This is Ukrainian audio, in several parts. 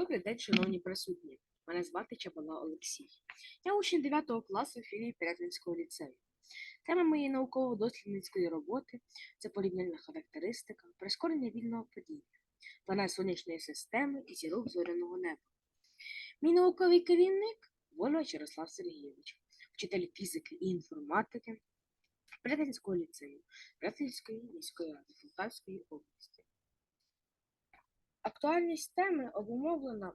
Добрий день, шановні присутні. Мене звати Чабала Олексій. Я учень 9 класу філії Пирятинського ліцею. Тема моєї науково-дослідницької роботи це порівняльна характеристика, прискорення вільного падіння, планет сонячної системи і зірок зоряного неба. Мій науковий керівник Вольвач Ярослав Сергійович, вчитель фізики і інформатики Пирятинського ліцею, Пирятинської міської ради Полтавської області. Актуальність теми обумовлена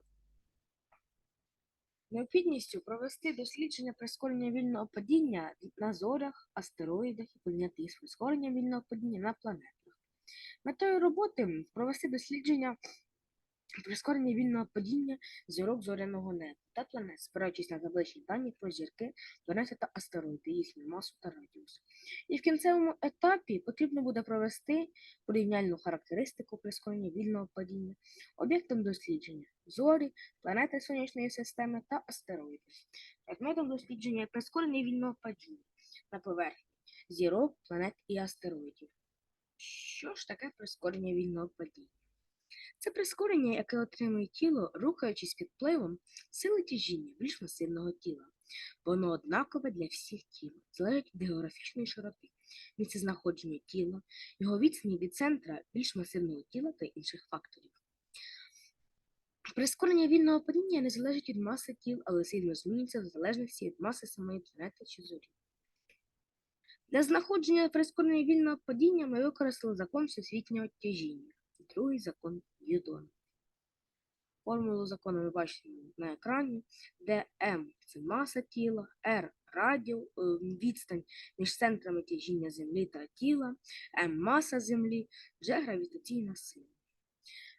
необхідністю провести дослідження прискорення вільного падіння на зорях, астероїдах і планети прискорення вільного падіння на планетах. Метою роботи провести дослідження прискорення вільного падіння зірок зоряного неба та планет, спираючись на табличні дані про зірки, планети та астероїди, їхню масу та радіус. І в кінцевому етапі потрібно буде провести порівняльну характеристику прискорення вільного падіння об'єктом дослідження зорі, планети сонячної системи та астероїди. Предметом дослідження прискорення вільного падіння на поверхні зірок, планет і астероїдів. Що ж таке прискорення вільного падіння? Це прискорення, яке отримує тіло, рухаючись під впливом сили тяжіння більш масивного тіла. Воно однакове для всіх тіл, залежить від географічної широти, місцезнаходження тіла, його відстані від центра більш масивного тіла та інших факторів. Прискорення вільного падіння не залежить від маси тіл, але сильно змінюється в залежності від маси самої планети чи зорі. Для знаходження прискорення вільного падіння ми використали закон всесвітнього тяжіння, другий закон Ньютона. Формулу закону ви бачите на екрані, де М це маса тіла, R радіо, е, відстань між центрами тяжіння Землі та тіла, М маса Землі, G гравітаційна сила.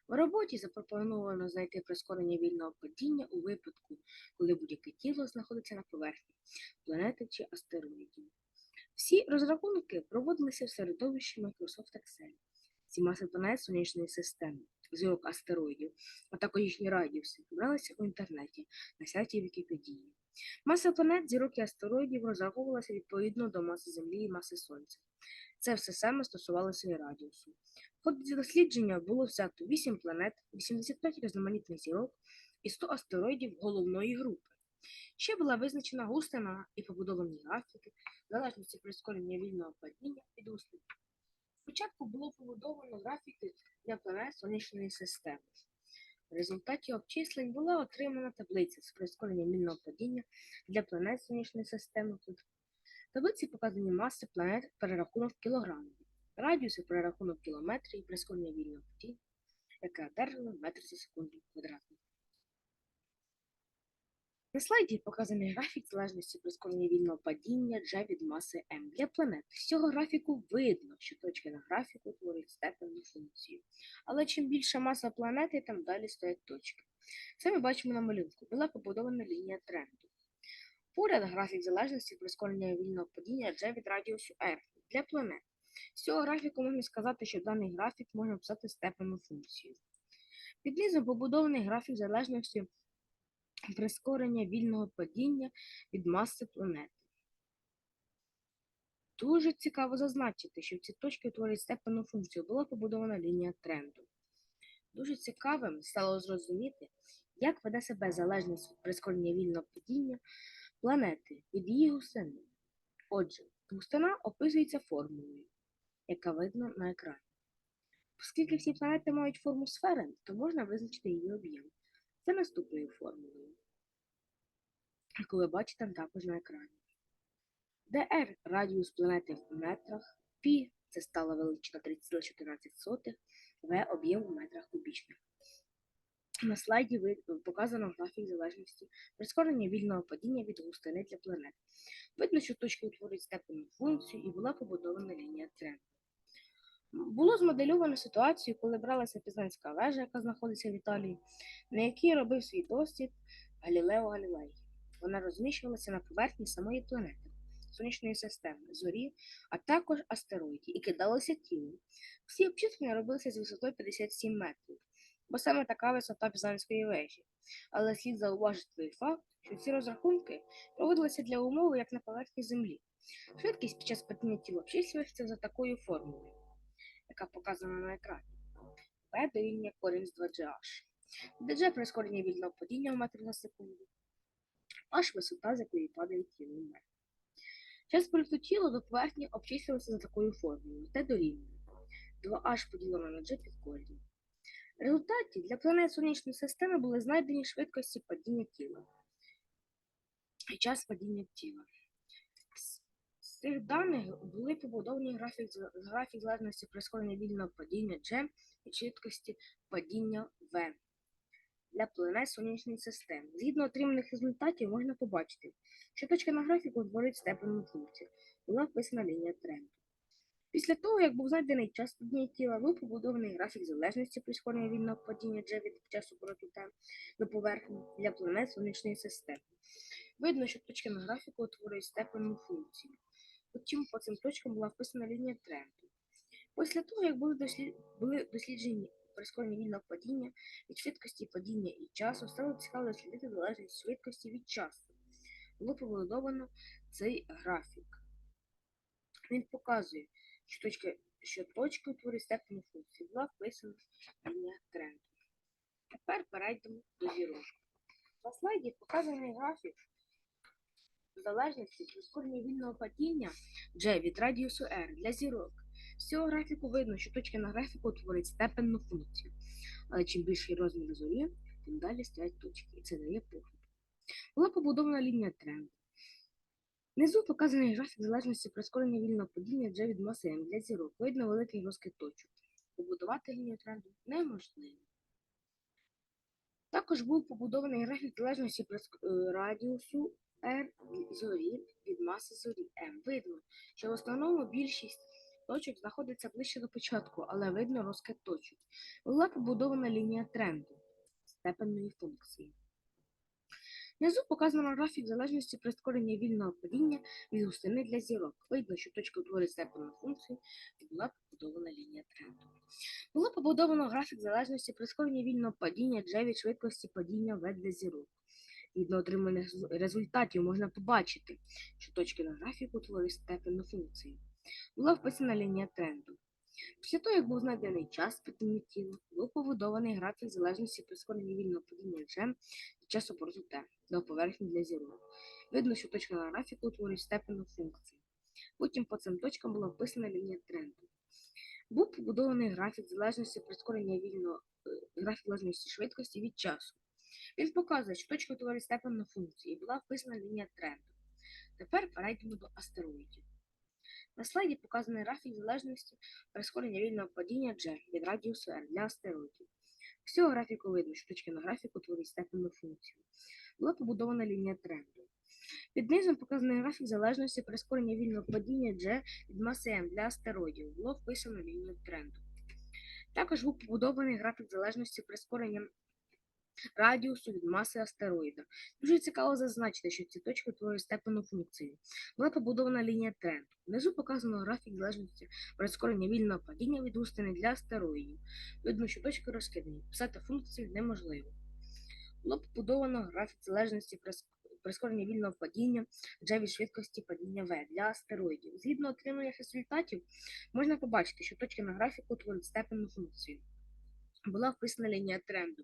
В роботі запропоновано знайти прискорення вільного падіння у випадку, коли будь-яке тіло знаходиться на поверхні планети чи астероїдів. Всі розрахунки проводилися в середовищі Microsoft Excel. Ці маси планет сонячної системи, зірок астероїдів, а також їхні радіуси бралися у інтернеті на сайті Вікіпедії. Маса планет, зірок і астероїдів розраховувалася відповідно до маси Землі і маси Сонця. Це все саме стосувалося і радіусу. В ході дослідження було взято 8 планет, 85 різноманітних зірок і 100 астероїдів головної групи. Ще була визначена густина і побудовані графіки, залежності прискорення вільного падіння від густини. Спочатку було побудовано графіки для планет сонячної системи. В результаті обчислень була отримана таблиця з прискоренням вільного падіння для планет сонячної системи. Тут таблиці показані маси планет перерахунок кілограмів, радіуси перерахунок кілометрів і прискорення вільного падіння, яке одержано метр за секунду квадратний. На слайді показаний графік залежності прискорення падіння G від маси m для планет. З цього графіку видно, що точки на графіку творять степенну функцію. Але чим більша маса планети, тим далі стоять точки. Це ми бачимо на малюнку. Була побудована лінія тренду. Поряд графік залежності прискорення вільного падіння G від радіусу R для планет. З цього графіку можна сказати, що даний графік можна писати степенну функцію. Під низом побудований графік залежності прискорення вільного падіння від маси планети. Дуже цікаво зазначити, що ці точки утворюють степенну функцію, була побудована лінія тренду. Дуже цікавим стало зрозуміти, як веде себе залежність від прискорення вільного падіння планети від її густини. Отже, густина описується формулою, яка видно на екрані. Оскільки всі планети мають форму сфери, то можна визначити її об'єм. Це наступною формулою, яку ви бачите також на екрані. dr радіус планети в метрах, π це стала величина 3,14, В об'єм у метрах кубічних. На слайді показано графік залежності прискорення вільного падіння від густини для планет. Видно, що точки утворюють степенну функцію і була побудована лінія тренду. Було змоделювано ситуацію, коли бралася Пізнанська вежа, яка знаходиться в Італії, на якій робив свій дослід Галілео Галілей. Вона розміщувалася на поверхні самої планети, сонячної системи, зорі, а також астероїдів і кидалася тілом. Всі обчислення робилися з висотою 57 метрів, бо саме така висота Пізнанської вежі. Але слід зауважити той факт, що ці розрахунки проводилися для умови як на поверхні Землі. Швидкість під час падіння обчислюється за такою формулою яка показана на екрані. P дорівнює корінь з 2GH. де G прискорення вільного падіння в метрі на секунду, H висота, з якої падає тіло вверх. Час польоту тіла до поверхні обчислювався за такою формулою. Т дорівнює 2H поділено на G під корінь. В результаті для планет сонячної системи були знайдені швидкості падіння тіла і час падіння тіла. З- цих даних були побудовані графік, графік залежності прискорення вільного падіння G і швидкості падіння V для планет сонячної системи. Згідно отриманих результатів можна побачити, що точка на графіку утворює степенну функцію. Була вписана лінія тренду. Після того, як був знайдений час падіння тіла, був побудований графік залежності прискорення вільного падіння G від часу польоту Т до поверхні для планет сонячної системи. Видно, що точки на графіку утворюють степенну функцію. Потім по цим точкам була вписана лінія тренду. Після того, як були, дослід... були досліджені прискорення вільного падіння від швидкості падіння і часу, стало цікаво дослідити залежність швидкості від часу. Було побудовано цей графік. Він показує, що точка, що точка утворює степенну функцію. Була вписана лінія тренду. Тепер перейдемо до зірок. На слайді показаний графік залежності прискорення вільного падіння G від радіусу R для зірок. З цього графіку видно, що точка на графіку утворить степенну функцію. Але чим більший розмір зорі, тим далі стоять точки, і це дає погляд. Була побудована лінія тренду. Внизу показаний графік залежності прискорення вільного падіння G від маси M для зірок. Видно великий розкид точок. Побудувати лінію тренду неможливо. Також був побудований графік залежності е, радіусу R зорі від маси зорі M. Видно, що в основному більшість точок знаходиться ближче до початку, але видно розкид точок. Була побудована лінія тренду степенної функції. Внизу показано графік залежності прискорення вільного падіння від густини для зірок. Видно, що точка утворює степенну функцію і була побудована лінія тренду. Було побудовано графік залежності прискорення вільного падіння G від швидкості падіння V для зірок. Згідно отриманих результатів можна побачити, що точки на графіку утворюють степенну функцію. Була вписана лінія тренду. Після того, як був знайдений час падіння тіла, був побудований графік залежності прискорення вільного падіння G від часу T до поверхні для зірок. Видно, що точка на графіку утворює степенну функцію. Потім по цим точкам була вписана лінія тренду. Був побудований графік залежності прискорення вільного е, графік залежності швидкості від часу. Він показує, що точка утворює степенну функцію і була вписана лінія тренду. Тепер перейдемо до астероїдів. На слайді показаний графік залежності прискорення вільного падіння G від радіусу R для астероїдів. З цього графіку видно, що точки на графіку утворюють степенну функцію. Була побудована лінія тренду. Під низом показаний графік залежності прискорення вільного падіння G від маси M для астероїдів. Було вписано лінію тренду. Також був побудований графік залежності прискорення радіусу від маси астероїда. Дуже цікаво зазначити, що ці точки утворюють степенну функцію. Була побудована лінія тренду. Внизу показано графік залежності прискорення вільного падіння від густини для астероїдів. Видно, що точки розкидані. Писати функцію неможливо. Було побудовано графік залежності прискорення вільного падіння G від швидкості падіння V для астероїдів. Згідно отриманих результатів, можна побачити, що точки на графіку утворюють степенну функцію. Була вписана лінія тренду.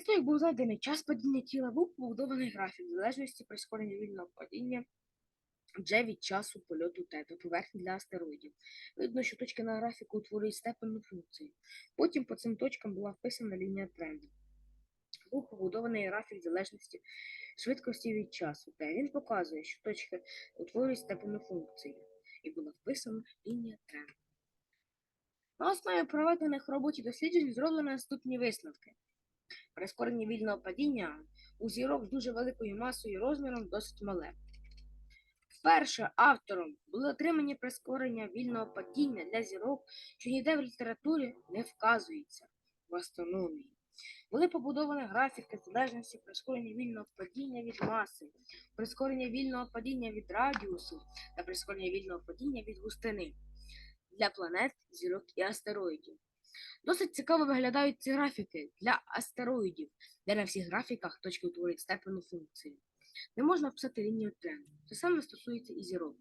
Того, був знайдений час падіння тіла, був побудований графік в залежності прискорення вільного падіння G від часу польоту Т до поверхні для астероїдів. Видно, що точки на графіку утворюють степенну функцію. Потім по цим точкам була вписана лінія тренду. Був побудований графік залежності швидкості від часу. Т. Він показує, що точки утворюють степенну функцію. І була вписана лінія тренду. На основі проведених роботі досліджень зроблено наступні висновки. Прискорення вільного падіння у зірок з дуже великою масою і розміром досить мале. Вперше автором були отримані прискорення вільного падіння для зірок, що ніде в літературі не вказується в астрономії. Були побудовані графіки залежності прискорення вільного падіння від маси, прискорення вільного падіння від радіусу та прискорення вільного падіння від густини для планет, зірок і астероїдів. Досить цікаво виглядають ці графіки для астероїдів, де на всіх графіках точки утворюють степенну функцію. Не можна вписати лінію тренду. Це саме стосується і зірок.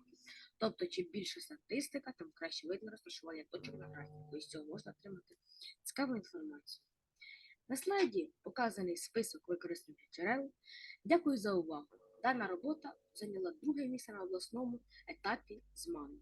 Тобто, чим більше статистика, тим краще видно розташування точок на графіку, і з цього можна отримати цікаву інформацію. На слайді показаний список використаних джерел. Дякую за увагу. Дана робота зайняла друге місце на обласному етапі змагань.